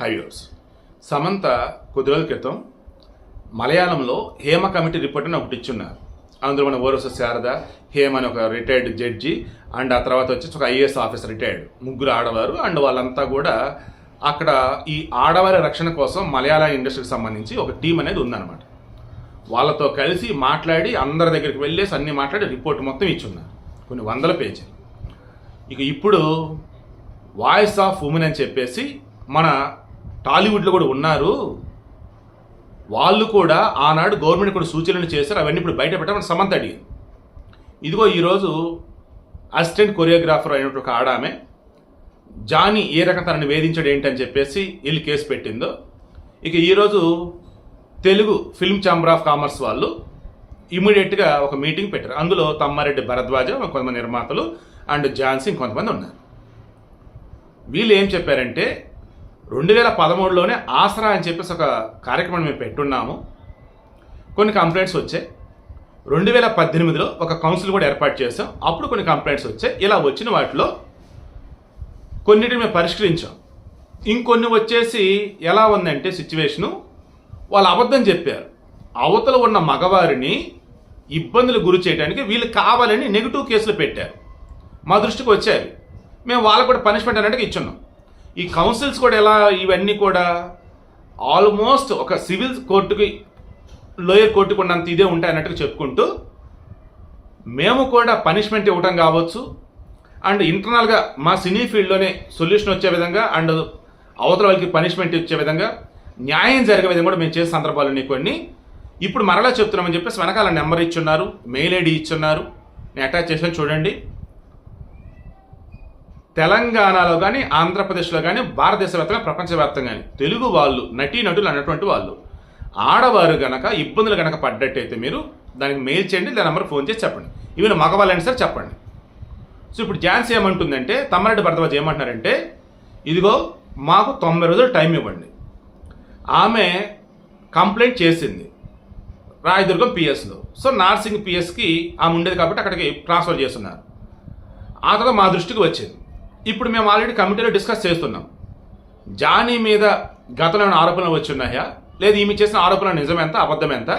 హైవ్యూర్స్ సమంత కొద్ది రోజుల క్రితం మలయాళంలో హేమ కమిటీ రిపోర్ట్ అని ఒకటి ఇచ్చున్నారు. అందులో మన ఓరస శారద హేమ అని ఒక రిటైర్డ్ జడ్జి అండ్ ఆ తర్వాత వచ్చేసి ఒక ఐఏఎస్ ఆఫీసర్ రిటైర్డ్. ముగ్గురు ఆడవారు అండ్ వాళ్ళంతా కూడా అక్కడ ఈ ఆడవారి రక్షణ కోసం మలయాళ ఇండస్ట్రీకి సంబంధించి ఒక టీం అనేది ఉందన్నమాట. వాళ్ళతో కలిసి మాట్లాడి అందరి దగ్గరికి వెళ్ళేసి అన్ని మాట్లాడి రిపోర్ట్ మొత్తం ఇచ్చున్నారు. కొన్ని వందల పేజీలు. ఇక ఇప్పుడు వాయిస్ ఆఫ్ ఉమెన్ అని చెప్పేసి మన టాలీవుడ్లో కూడా ఉన్నారు. వాళ్ళు కూడా ఆనాడు గవర్నమెంట్ కూడా సూచనలు చేశారు. అవన్నీ ఇప్పుడు బయట పెట్టమని సమంత అడిగింది. ఇదిగో ఈరోజు అసిస్టెంట్ కొరియోగ్రాఫర్ అయినటువంటి ఒక ఆడామె జానీ ఏ రకం తనని వేధించాడు ఏంటి అని చెప్పేసి వీళ్ళు కేసు పెట్టిందో ఇక ఈరోజు Telugu film chamber of commerce వాళ్ళు ఇమీడియట్గా ఒక మీటింగ్ పెట్టారు. అందులో తమ్మారెడ్డి భరద్వాజ కొంతమంది నిర్మాతలు అండ్ ఝాన్సీ కొంతమంది ఉన్నారు. వీళ్ళు ఏం చెప్పారంటే రెండు వేల పదమూడులోనే ఆసరా అని చెప్పేసి ఒక కార్యక్రమం మేము పెట్టున్నాము. కొన్ని కంప్లైంట్స్ వచ్చాయి. రెండు వేల పద్దెనిమిదిలో ఒక కౌన్సిల్ కూడా ఏర్పాటు చేసాం అప్పుడు కొన్ని కంప్లైంట్స్ వచ్చాయి. ఇలా వచ్చిన వాటిలో కొన్నిటిని మేము పరిష్కరించాం. ఇంకొన్ని వచ్చేసి ఎలా ఉందంటే సిచ్యువేషను వాళ్ళు అబద్ధం చెప్పారు. అవతల ఉన్న మగవారిని ఇబ్బందులు గురి చేయడానికి వీళ్ళు కావాలని నెగిటివ్ కేసులు పెట్టారు. మా దృష్టికి వచ్చాయి. మేము వాళ్ళకు కూడా పనిష్మెంట్ అనేది ఇచ్చున్నాం. ఈ కౌన్సిల్స్ కూడా ఎలా ఇవన్నీ కూడా ఆల్మోస్ట్ ఒక సివిల్ కోర్టుకి లోయర్ కోర్టుకు ఉన్నంత ఇదే ఉంటాయి అన్నట్టుగా చెప్పుకుంటూ మేము కూడా పనిష్మెంట్ ఇవ్వటం కావచ్చు. అండ్ ఇంటర్నల్గా మా సినీ ఫీల్డ్లోనే సొల్యూషన్ వచ్చే విధంగా అండ్ అవతల వాళ్ళకి పనిష్మెంట్ ఇచ్చే విధంగా న్యాయం జరిగే విధంగా కూడా మేము చేసే సందర్భాలు ఉన్నాయి కొన్ని. ఇప్పుడు మరలా చెప్తున్నామని చెప్పేసి వెనకాల నెంబర్ ఇచ్చున్నారు మెయిల్ ఐడి ఇచ్చున్నారు. నేను అటాచ్ చేసాను చూడండి. తెలంగాణలో కానీ ఆంధ్రప్రదేశ్లో కానీ భారతదేశవ్యాప్తంగా ప్రపంచవ్యాప్తంగా కానీ తెలుగు వాళ్ళు నటీనటులు అన్నటువంటి వాళ్ళు ఆడవారు గనక ఇబ్బందులు కనుక పడ్డట్టయితే మీరు దానికి మెయిల్ చేయండి దాని నెంబర్ ఫోన్ చేసి చెప్పండి. ఈవెన్ మగవాళ్ళని సార్ చెప్పండి. సో ఇప్పుడు ఝాన్సీ ఏమంటుందంటే తమ్మారెడ్డి భరద్వాజ్ ఏమంటున్నారంటే ఇదిగో మాకు తొంభై రోజులు టైం ఇవ్వండి. ఆమె కంప్లైంట్ చేసింది రాయదుర్గం పిఎస్లో సో నార్సింగ్ పిఎస్కి ఆమె ఉండేది కాబట్టి అక్కడికి ట్రాన్స్ఫర్ చేస్తున్నారు. ఆ తర్వాత మా దృష్టికి వచ్చింది. ఇప్పుడు మేము ఆల్రెడీ కమిటీలో డిస్కస్ చేస్తున్నాం. జానీ మీద గతంలో ఆరోపణలు వచ్చి ఉన్నాయా లేదు ఈమె చేసిన ఆరోపణలు నిజం ఎంత అబద్ధం ఎంత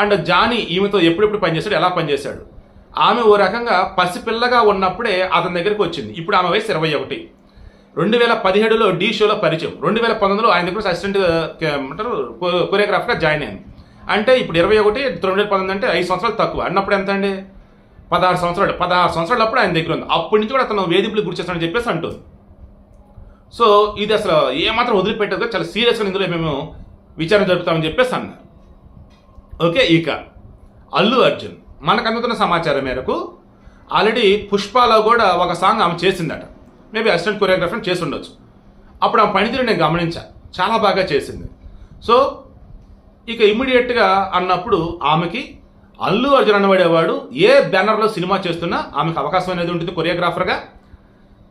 అండ్ జానీ ఈమెతో ఎప్పుడెప్పుడు పనిచేశాడు? ఎలా పనిచేశాడు? ఆమె ఓ రకంగా పసిపిల్లగా ఉన్నప్పుడే అతని దగ్గరికి వచ్చింది. ఇప్పుడు ఆమె వయసు ఇరవై ఒకటి. రెండు వేల పదిహేడులో డీ షోలో పరిచయం. రెండు వేల పంతొమ్మిదిలో ఆయన దగ్గర అసిస్టెంట్ అంటారు కొరియోగ్రాఫర్గా జాయిన్ అయింది అంటే ఇప్పుడు ఇరవై ఒకటి రెండు వేల పంతొమ్మిది అంటే ఐదు సంవత్సరాలు తక్కువ. అన్నప్పుడు ఎంత అండి? పదహారు సంవత్సరాలు పదహారు సంవత్సరాలు అప్పుడు ఆయన దగ్గర ఉంది. అప్పటి నుంచి కూడా అతను వేధింపులకు గురి చేస్తానని చెప్పేసి అంటుంది. సో ఇది అసలు ఏమాత్రం వదిలిపెట్టదు చాలా సీరియస్గా ఇందులో మేము విచారణ జరుపుతామని చెప్పేసి అన్నారు. ఓకే ఇక అల్లు అర్జున్ మనకు అందుతున్న సమాచారం మేరకు ఆల్రెడీ పుష్పలో కూడా ఒక సాంగ్ ఆమె చేసిందట. మేబీ అసిస్టెంట్ కొరియోగ్రాఫర్ చేసి ఉండొచ్చు. అప్పుడు ఆమె పనితీరు నేను గమనించా చాలా బాగా చేసింది. సో ఇక ఇమ్మీడియట్గా అన్నప్పుడు ఆమెకి అల్లు అర్జున్ అనబడేవాడు ఏ బ్యానర్లో సినిమా చేస్తున్నా ఆమెకు అవకాశం అనేది ఉంటుంది కొరియోగ్రాఫర్గా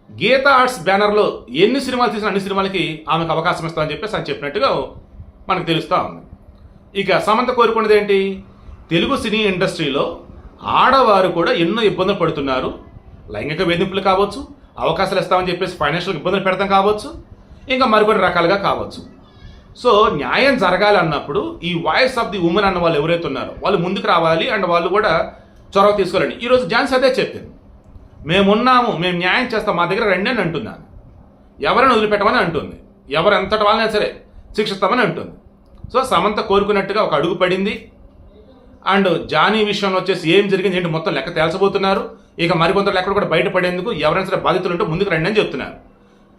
గీత ఆర్ట్స్ బ్యానర్లో ఎన్ని సినిమాలు తీసినా అన్ని సినిమాలకి ఆమెకు అవకాశం ఇస్తామని చెప్పేసి అని చెప్పినట్టుగా మనకు తెలుస్తూ ఉంది. ఇక సమంత కోరుకున్నది ఏంటి? తెలుగు సినీ ఇండస్ట్రీలో ఆడవారు కూడా ఎన్నో ఇబ్బందులు పడుతున్నారు. లైంగిక వేధింపులు కావచ్చు అవకాశాలు ఇస్తామని చెప్పేసి ఫైనాన్షియల్ ఇబ్బందులు పెడతాం కావచ్చు ఇంకా మరికొన్ని రకాలుగా కావచ్చు. సో న్యాయం జరగాలి అన్నప్పుడు ఈ వాయిస్ ఆఫ్ ది ఉమెన్ అన్న వాళ్ళు ఎవరైతే ఉన్నారో వాళ్ళు ముందుకు రావాలి అండ్ వాళ్ళు కూడా చొరవ తీసుకోవాలండి. ఈరోజు జాన్స్ అదే చెప్పింది. మేమున్నాము మేము న్యాయం చేస్తాం మా దగ్గర రండి అని అంటున్నాను. ఎవరిని వదిలిపెట్టమని అంటుంది. ఎవరు ఎంతటి వాళ్ళైనా సరే శిక్షిస్తామని అంటుంది. సో సమంత కోరుకున్నట్టుగా ఒక అడుగు పడింది. అండ్ జానీ విషయంలో వచ్చేసి ఏం జరిగింది ఏంటి మొత్తం లెక్క తేల్చబోతున్నారు. ఇక మరికొంత లెక్కలు కూడా బయటపడేందుకు ఎవరైనా సరే బాధితులు ఉంటే ముందుకు రండి అని చెప్తున్నారు.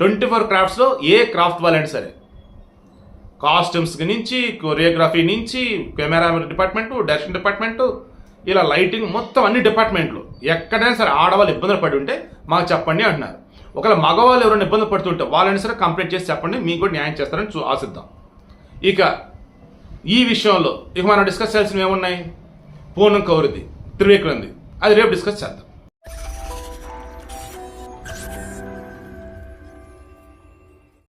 ట్వంటీ ఫోర్ క్రాఫ్ట్స్లో ఏ క్రాఫ్ట్ వాళ్ళైనా సరే కాస్ట్యూమ్స్ నుంచి కొరియోగ్రఫీ నుంచి కెమెరా డిపార్ట్మెంట్ డైరెక్షన్ డిపార్ట్మెంట్ ఇలా లైటింగ్ మొత్తం అన్ని డిపార్ట్మెంట్లు. ఎక్కడైనా సరే ఆడవాళ్ళు ఇబ్బందులు పడి ఉంటే మాకు చెప్పండి అంటున్నారు. ఒకవేళ మగవాళ్ళు ఎవరైనా ఇబ్బంది పడుతుంటే వాళ్ళని సరే కంప్లైంట్ చేసి చెప్పండి మీకు కూడా న్యాయం చేస్తారని చూ ఆశిద్దాం. ఇక ఈ విషయంలో ఇక మనం డిస్కస్ చేయాల్సినవి ఏమున్నాయి? పూర్ణం కౌరిది త్రివేకులంది అది రేపు డిస్కస్ చేద్దాం.